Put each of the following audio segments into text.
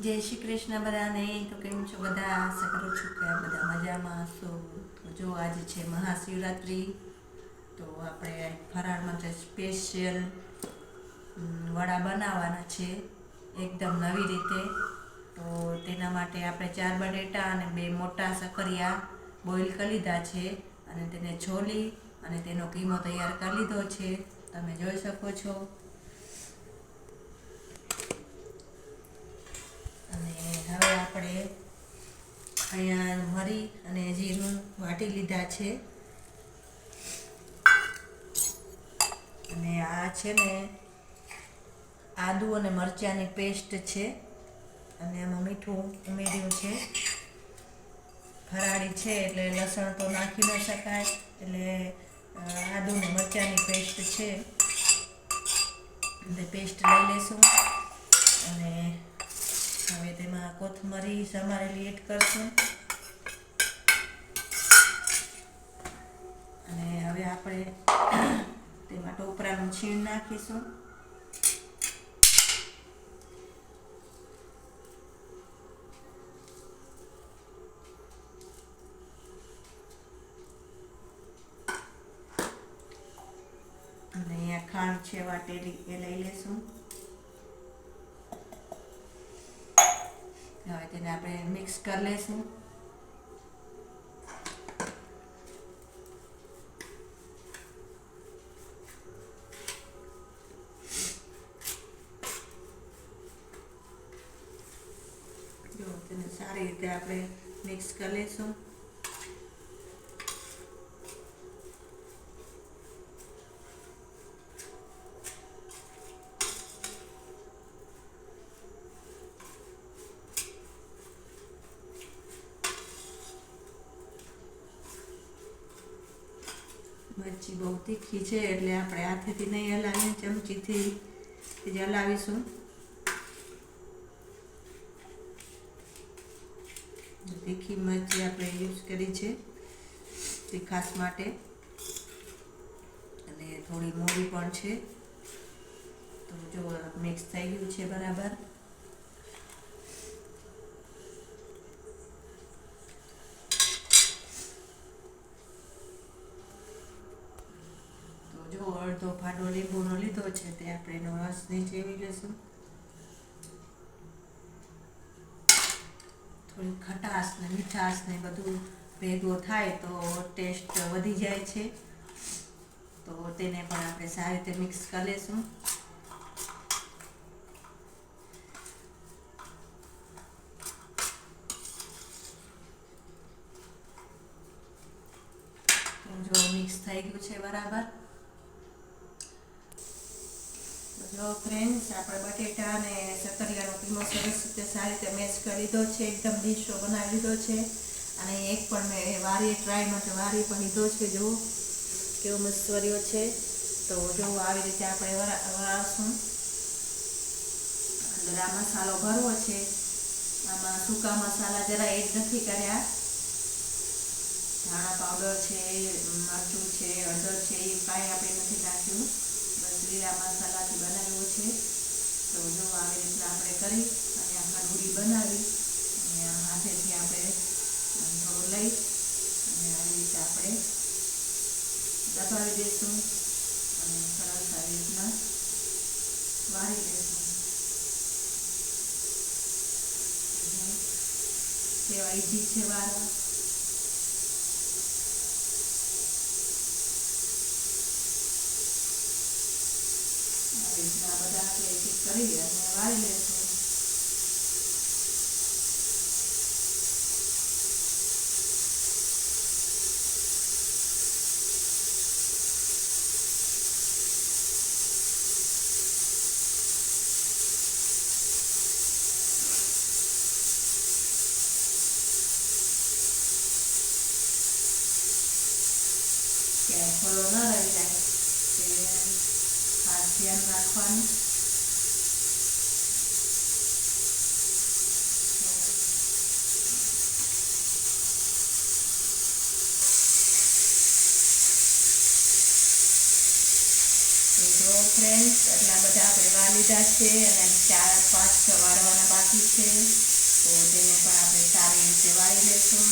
જય શ્રી કૃષ્ણ બધાને. તો કેમ છો બધા? આશા કરું છું કે આ બધા મજામાં હશો. જો આજે છે મહાશિવરાત્રિ, તો આપણે ફરાળ માટે સ્પેશિયલ વડા બનાવવાના છે એકદમ નવી રીતે. તો તેના માટે આપણે ચાર બટેટા અને બે મોટા સકરિયા બોઇલ કરી લીધા છે અને તેને છોલી અને તેનો કીમો તૈયાર કરી લીધો છે. તમે જોઈ શકો છો અને હવે આપણે અહીંયા મરી અને જીરું વાટી લીધા છે. અને આ છે ને આદુ અને મરચાંની પેસ્ટ છે. અને એમાં મીઠું ઉમેર્યું છે. ફરાળી છે એટલે લસણ તો નાખી ન શકાય. એટલે આદુ ને મરચાંની પેસ્ટ છે. એટલે પેસ્ટ લઈ લેશું. અને હવે તેમાં કોથમરી સમારેલી એડ કરશું. અને હવે આપણે તેમાં ટોપરાનું છીણ નાખીશું. અને અહીંયા ખાંડ છે વાટેલી એ લઈ લેશું. હવે તેને આપણે મિક્સ કરી લેશું જો તેને સારી રીતે આપણે મિક્સ કરી લઈશું મરચી બહુ તીખી છે એટલે આપણે હાથેથી નહીં હલાવીએ, ચમચીથી જ હલાવીશું. તીખી મરચી આપણે યુઝ કરી છે તીખાસ માટે. અને થોડી મોડી પણ છે. તો જો મિક્સ થઈ ગયું છે બરાબર. અડધો ફાડો લીંબુનો લીધો છે તે આપણે એનો રસ નીચેવી લેશું. થોડી ખટાશ ને મીઠાશ ને બધું ભેગો થાય તો ટેસ્ટ વધી જાય છે. તો તેને પણ આપણે સારી રીતે મિક્સ કરી લેશું. જો મિક્સ થઈ ગયું છે બરાબર. તો ફ્રેન્ડ્સ આપણે બટેટા અને સતરિયાનો કીમો સરસ રીતે સારી રીતે મેચ કરી લીધો છે. એકદમ ડીશો બનાવી લીધો છે. અને એક પણ મેં વારી ટ્રાય માટે વારી પણ લીધો છે. જો કેવો મસ્ત છે. તો જો આવી રીતે આપણે વરાવશું અંદર આ મસાલો ભરવો છે. આમાં સૂકા મસાલા જરા એડ નથી કર્યા. ધાણા પાવડર છે, મરચું છે અડદર છે, એ કાંઈ આપણે નથી નાખ્યું. લીલા મસાલાથી બનાવ્યો છે. તો જો આવી રીતના આપણે કરી અને આ કઢોળી બનાવી અને આ હાથેથી આપણે થોડું લઈ અને આવી રીતે આપણે દબાવી દઈશું અને સરસ આવી રીતના વાળી દઈશું કેવા ઈજી છે વાળા. આવી રીતના બધા આપણે એક એક કરી અને વાળી લેશું તે ખાસ ધ્યાન રાખવાનું તો ફ્રેન્ડ્સ એટલા બધા આપણે વાર લીધા છે અને ચાર પાંચ વાળવાના બાકી છે તો તેને પણ આપણે સારી રીતે વાળી લેશું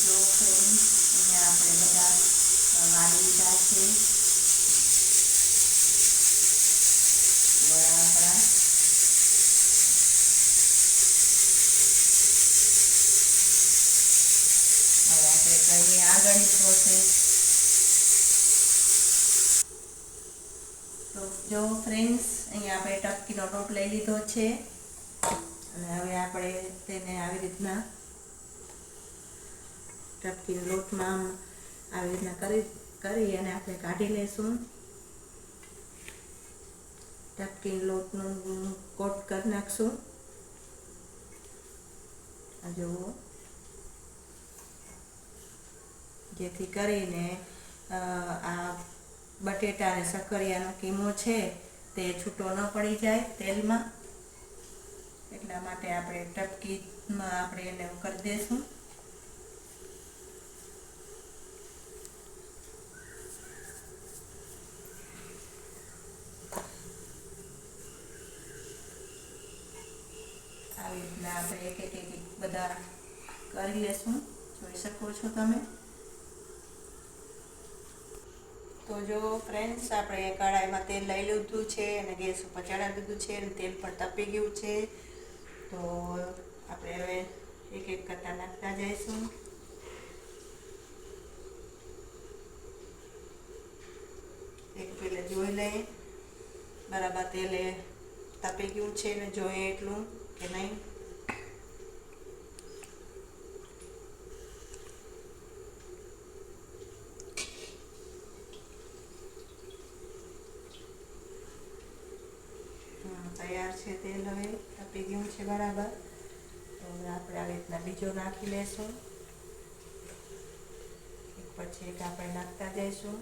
જો ફ્રેન્ડ્સ અહીંયા આપણે બધા વાળી લીધા છે. વડા આપણા હવે આપણે કરીએ આગળની પ્રોસેસ તો જો ફ્રેન્ડ્સ અહીંયા આપણે ટપકીનો લોટ લઈ લીધો છે. અને હવે આપણે તેને આવી રીતના ટપકી લોટમાં આવી રીતના કરી કરી અને આપણે કાઢી લઈશું ટપકીન લોટનું કોટ કરી નાખશું. જુઓ. જેથી કરીને આ બટેટા અને સક્કરિયાનો કીમો છે તે છૂટો ન પડી જાય તેલમાં. એટલા માટે આપણે ટપકીમાં આપણે એને કરી દઈશું આવી રીતના આપણે એક એક એક એક બધા કરી લેશું. જોઈ શકો છો તમે. તો જો ફ્રેન્ડ્સ આપણે કઢાઈમાં તેલ લઈ લીધું છે અને ગેસ ઉપર ચડાવી દીધું છે અને તેલ પણ તપી ગયું છે. તો આપણે હવે એક એક કરતા નાખતા જઈશું. એક પેલે જોઈ લઈએ. બરાબર, તેલે તપી ગયું છે ને જોઈએ એટલું કે નહીં? તૈયાર છે તેલ હવે. તપી ગયું છે બરાબર. તો આપણે આવી રીતના બીજો નાખી લેશું. એક પછી એક આપણે નાખતા જઈશું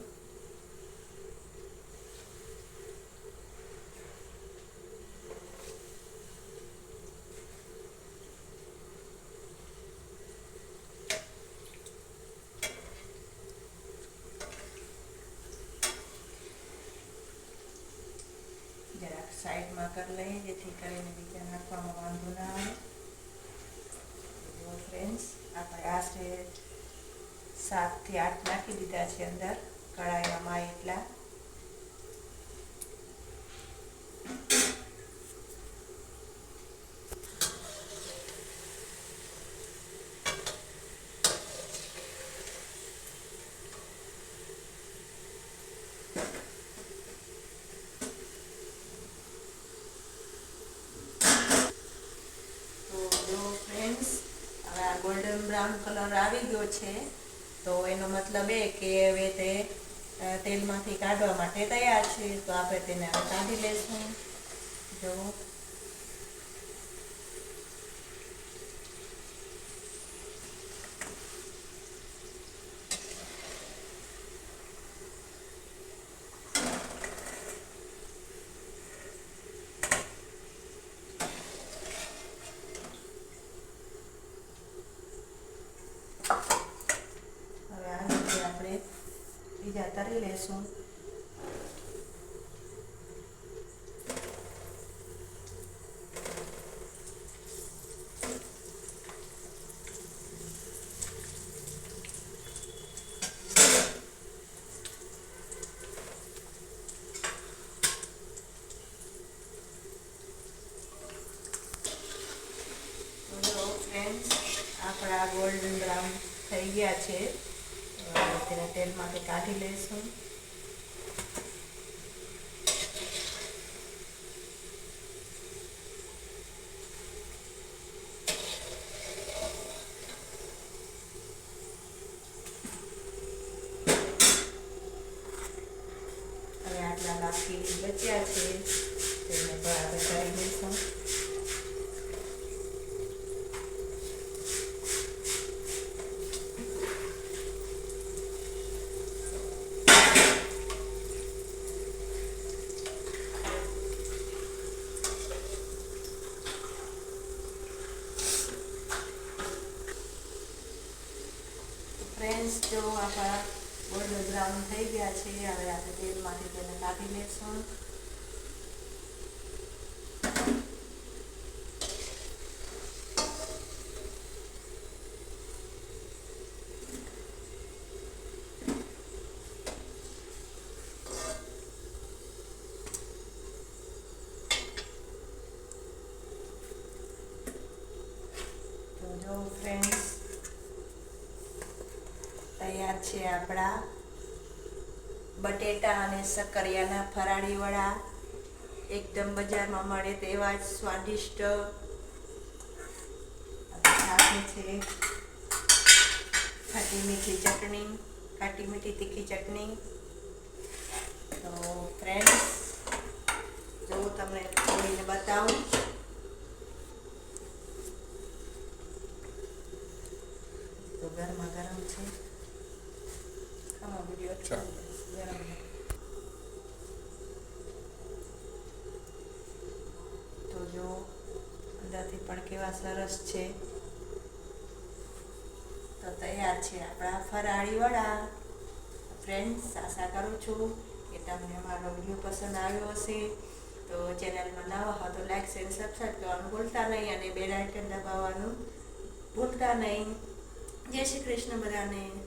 જરાક સાઈડમાં કરી લઈએ જેથી કરીને બીજા નાખવામાં વાંધો ના આવે જો ફ્રેન્ડ્સ આપણે આશરે સાતથી આઠ નાખી દીધા છે અંદર કઢાઈમાં એટલા. ગોલ્ડન બ્રાઉન કલર આવી ગયો છે. તો એનો મતલબ એ કે હવે તે તેલમાંથી કાઢવા માટે તૈયાર છે. તો આપણે તેને હવે કાઢી લઈશું જો હવે આ રીતે આપણે બીજા ફ્રેન્ડ્સ આપણા ગોલ્ડન બ્રાઉન થઈ ગયા છે. તેને તેલમાંથી કાઢી લઈશું બાકી બચ્યા છે તેને બહાર બચાવી દઈશું ફ્રેન્ડ્સ જો આપણા ગોલ્ડ બ્રાઉન થઈ ગયા છે. હવે આપણે તેલમાંથી તેને કાઢી લેશું તો જો ફ્રેન્ડ્સ તૈયાર છે આપણા બટેટા અને સકરિયાના ફરાળી વડા એકદમ બજારમાં મળે તેવા જ સ્વાદિષ્ટ છે. ખાટી મીઠી ચટણી, ખાટી મીઠી તીખી ચટણી. તો ફ્રેન્ડ્સ જો તમને ખોલીને બતાવું. તો ગરમા ગરમ છે આમાં વીડિયો ચાલો. ગરમ તો જો અંદરથી પણ કેવા સરસ છે. તો તૈયાર છે આપણા ફરાળી વડા ફ્રેન્ડ્સ આશા કરું છું કે તમને મારો વીડિયો પસંદ આવ્યો હશે. તો ચેનલમાં નવા હો તો લાઈક શેર સબસ્ક્રાઈબ કરવાનું ભૂલતા નહીં અને બેલ આઇકન દબાવવાનું ભૂલતા નહીં. જય શ્રી કૃષ્ણ બધાને.